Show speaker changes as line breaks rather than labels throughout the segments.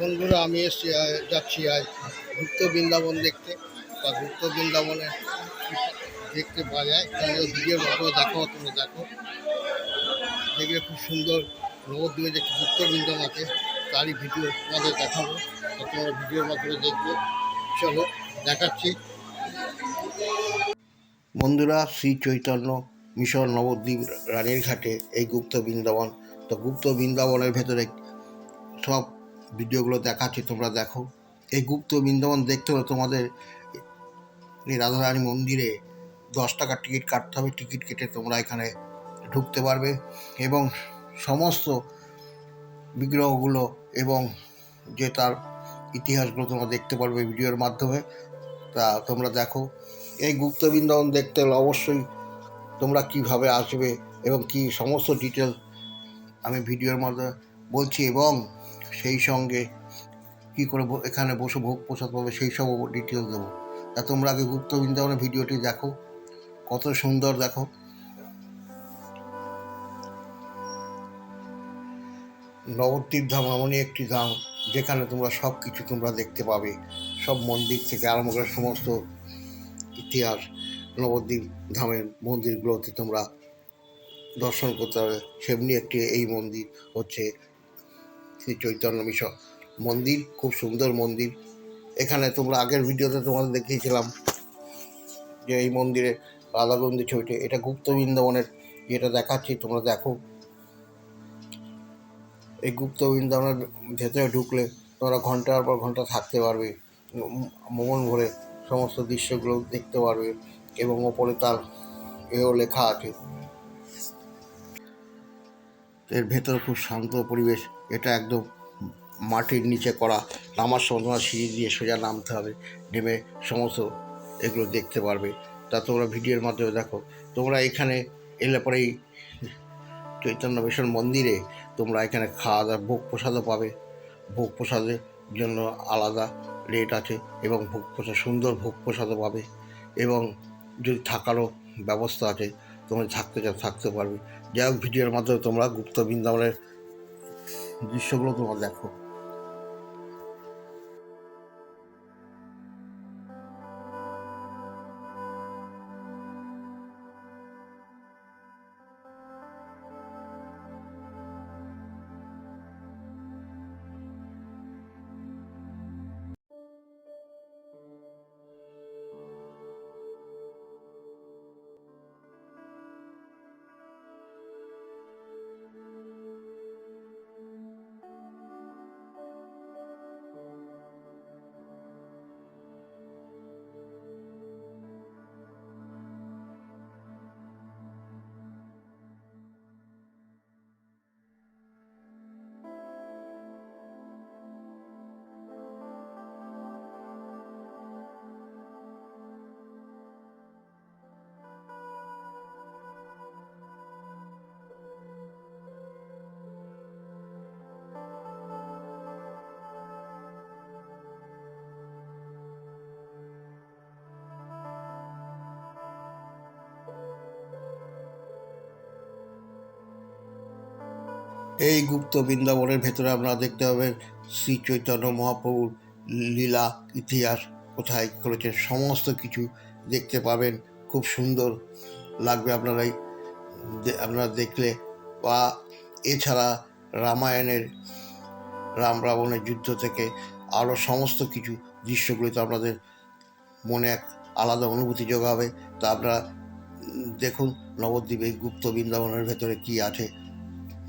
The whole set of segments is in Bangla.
বন্ধুরা, আমি এসছি যাচ্ছি আজ গুপ্ত বৃন্দাবন দেখতে। বা গুপ্ত বৃন্দাবনে দেখতে পাওয়া যায়। ভিডিওর মাধ্যমে দেখো তোমরা দেখো। দেখলে খুব সুন্দর নবদ্বীপে যে গুপ্ত বৃন্দাবন আছে, তারই ভিডিও তোমাদের দেখাবো। তোমরা ভিডিওর মাধ্যমে দেখবে। চলো, দেখাচ্ছি। বন্ধুরা, শ্রী চৈতন্য মিশর নবদ্বীপ রানীর ঘাটে এই গুপ্ত বৃন্দাবন। তো গুপ্ত বৃন্দাবনের ভেতরে সব ভিডিওগুলো দেখাচ্ছি, তোমরা দেখো। এই গুপ্ত বৃন্দাবন দেখতে হলে তোমাদের এই রাধারানী মন্দিরে দশ টাকার টিকিট কাটতে হবে। টিকিট কেটে তোমরা এখানে ঢুকতে পারবে এবং সমস্ত বিগ্রহগুলো এবং যে তার ইতিহাসগুলো তোমরা দেখতে পারবে ভিডিওর মাধ্যমে, তা তোমরা দেখো। এই গুপ্ত বৃন্দাবন দেখতে হলে অবশ্যই তোমরা কীভাবে আসবে এবং কি সমস্ত ডিটেল আমি ভিডিওর মধ্যে বলছি এবং সেই সঙ্গে কী করে এখানে বসে ভোগ প্রসাদ পাবে, সেই সব ডিটেলস দেবো। তা তোমরা আগে গুপ্ত বৃন্দাবনের ভিডিওটি দেখো, কত সুন্দর দেখো। নবদ্বীপ ধাম এমনই একটি ধাম যেখানে তোমরা সব কিছু তোমরা দেখতে পাবে। সব মন্দির থেকে আরম্ভ করে সমস্ত ইতিহাস নবদ্বীপ ধামের মন্দিরগুলোতে তোমরা দর্শন করতে পারবে। সেমনি একটি এই মন্দির হচ্ছে শ্রী চৈতন্য মিশন মন্দির, খুব সুন্দর মন্দির। এখানে তোমরা আগের ভিডিওতে তোমাদের দেখিয়েছিলাম যে এই মন্দিরে রাধাগন্ধি ছবিটি। এটা গুপ্ত বৃন্দাবনের, যেটা দেখাচ্ছি, তোমরা দেখো। এই গুপ্ত বৃন্দাবনের ভেতরে ঢুকলে তোমরা ঘণ্টার পর ঘণ্টা থাকতে পারবে। মন ভরে সমস্ত দৃশ্যগুলো দেখতে পারবে এবং ওপরে তার এও লেখা আছে। এর ভেতরে খুব শান্ত পরিবেশ, এটা একদম মাটির নিচে করা, নামার সময় তোমার সিঁড়ি দিয়ে সোজা নামতে হবে, নেমে সমস্ত এগুলো দেখতে পারবে। তা তোমরা ভিডিওর মাধ্যমে দেখো, তোমরা এখানে এলে পরেই চৈতন্য মিশন মন্দিরে তোমরা এখানে খাওয়া দাওয়া ভোগ প্রসাদও পাবে। ভোগ প্রসাদের জন্য আলাদা রেট আছে এবং ভোগ প্রসাদ, সুন্দর ভোগ প্রসাদও পাবে এবং যদি থাকারও ব্যবস্থা আছে তোমরা থাকতে চাও থাকতে পারবে? যাই হোক, ভিডিওর মাধ্যমে তোমরা গুপ্ত বৃন্দাবনের দৃশ্যগুলো তোমরা দেখো। এই গুপ্ত বৃন্দাবনের ভেতরে আপনারা দেখতে পাবেন শ্রী চৈতন্য মহাপ্রভুর লীলা, ইতিহাস কোথায় করেছে সমস্ত কিছু দেখতে পাবেন। খুব সুন্দর লাগবে আপনারাই আপনারা দেখলে। বা এছাড়া রামায়ণের, রাম রাবণের যুদ্ধ থেকে আরও সমস্ত কিছু দৃশ্যগুলি তো আপনাদের মনে এক আলাদা অনুভূতি যোগাবে। তা আপনারা দেখুন নবদ্বীপ গুপ্ত বৃন্দাবনের ভেতরে কী আছে।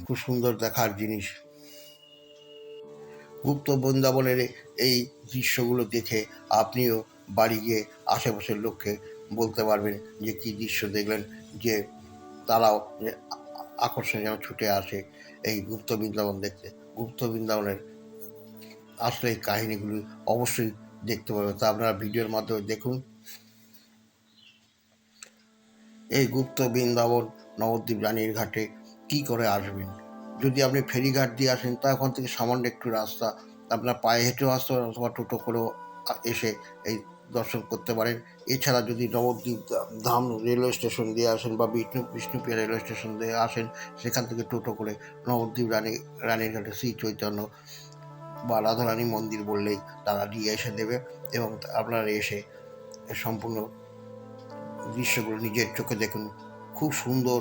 খুব সুন্দর দেখার জিনিস। গুপ্ত বৃন্দাবনের এই দৃশ্যগুলো দেখে আপনিও বাড়ি গিয়ে আশেপাশের লোককে বলতে পারবেন যে কী দৃশ্য দেখলেন, যে তারাও আকর্ষণ যেন ছুটে আসে এই গুপ্ত বৃন্দাবন দেখতে। গুপ্ত বৃন্দাবনের আসলে এই কাহিনিগুলি অবশ্যই দেখতে পারবে তা আপনারা ভিডিওর মাধ্যমে দেখুন। এই গুপ্ত বৃন্দাবন নবদ্বীপ রানীর ঘাটে কি করে আসবেন? যদি আপনি ফেরিঘাট দিয়ে আসেন, তা ওখান থেকে সামান্য একটু রাস্তা, আপনার পায়ে হেঁটেও আসতে পারেন অথবা টোটো করেও এসে এই দর্শন করতে পারেন। এছাড়া যদি নবদ্বীপ ধাম রেলওয়ে স্টেশন দিয়ে আসেন বা বিষ্ণু বিষ্ণুপ্রিয়া রেলওয়ে স্টেশন দিয়ে আসেন, সেখান থেকে টোটো করে নবদ্বীপ রানী রানীর ঘাটে শ্রী চৈতন্য বা রাধারানী মন্দির বললেই তারা দিয়ে এসে দেবে এবং আপনারা এসে সম্পূর্ণ দৃশ্যগুলো নিজের চোখে দেখুন। খুব সুন্দর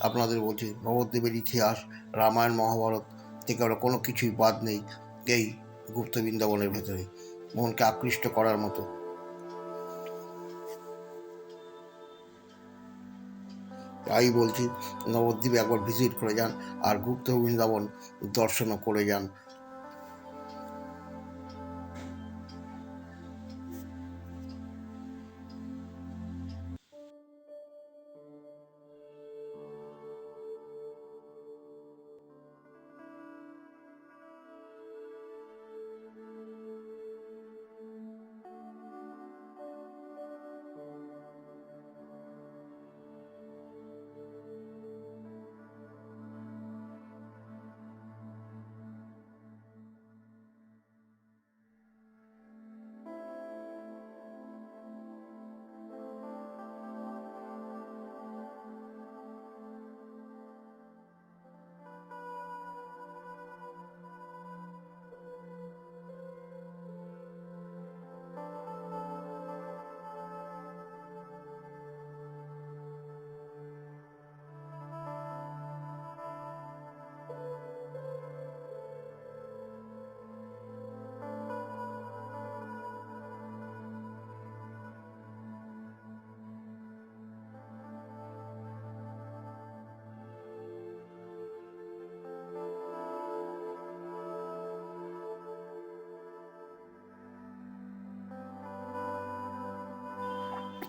আপনাদের বলছি নবদ্বীপের ইতিহাস, রামায়ণ, মহাভারত থেকে আমরা কোনো কিছুই বাদ নেই এই গুপ্ত বৃন্দাবনের ভেতরে। মনকে আকৃষ্ট করার মতো। তাই বলছি, নবদ্বীপে একবার ভিজিট করে যান আর গুপ্ত বৃন্দাবন দর্শনও করে যান।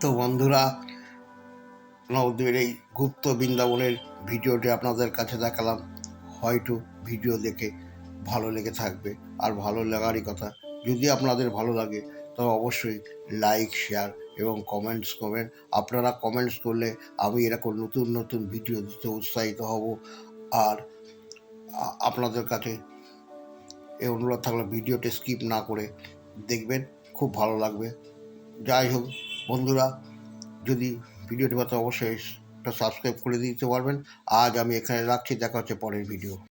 তো বন্ধুরা, নবদ্বীপের এই গুপ্ত বৃন্দাবনের ভিডিওটি আপনাদের কাছে দেখালাম। হয়তো ভিডিও দেখে ভালো লেগে থাকবে আর ভালো লাগারই কথা। যদি আপনাদের ভালো লাগে, তবে অবশ্যই লাইক, শেয়ার এবং কমেন্টস করবেন। আপনারা কমেন্টস করলে আমি এরকম নতুন নতুন ভিডিও দিতে উৎসাহিত হব আর আপনাদের কাছে এই অনুরোধ থাকলে ভিডিওটি স্কিপ না করে দেখবেন, খুব ভালো লাগবে। যাই হোক বন্ধুরা, যদি ভিডিওটি পাতে অবশ্যই সাবস্ক্রাইব করে দিতে পারবেন। আজ আমি এখানে রাখছি, দেখা হচ্ছে পরের ভিডিও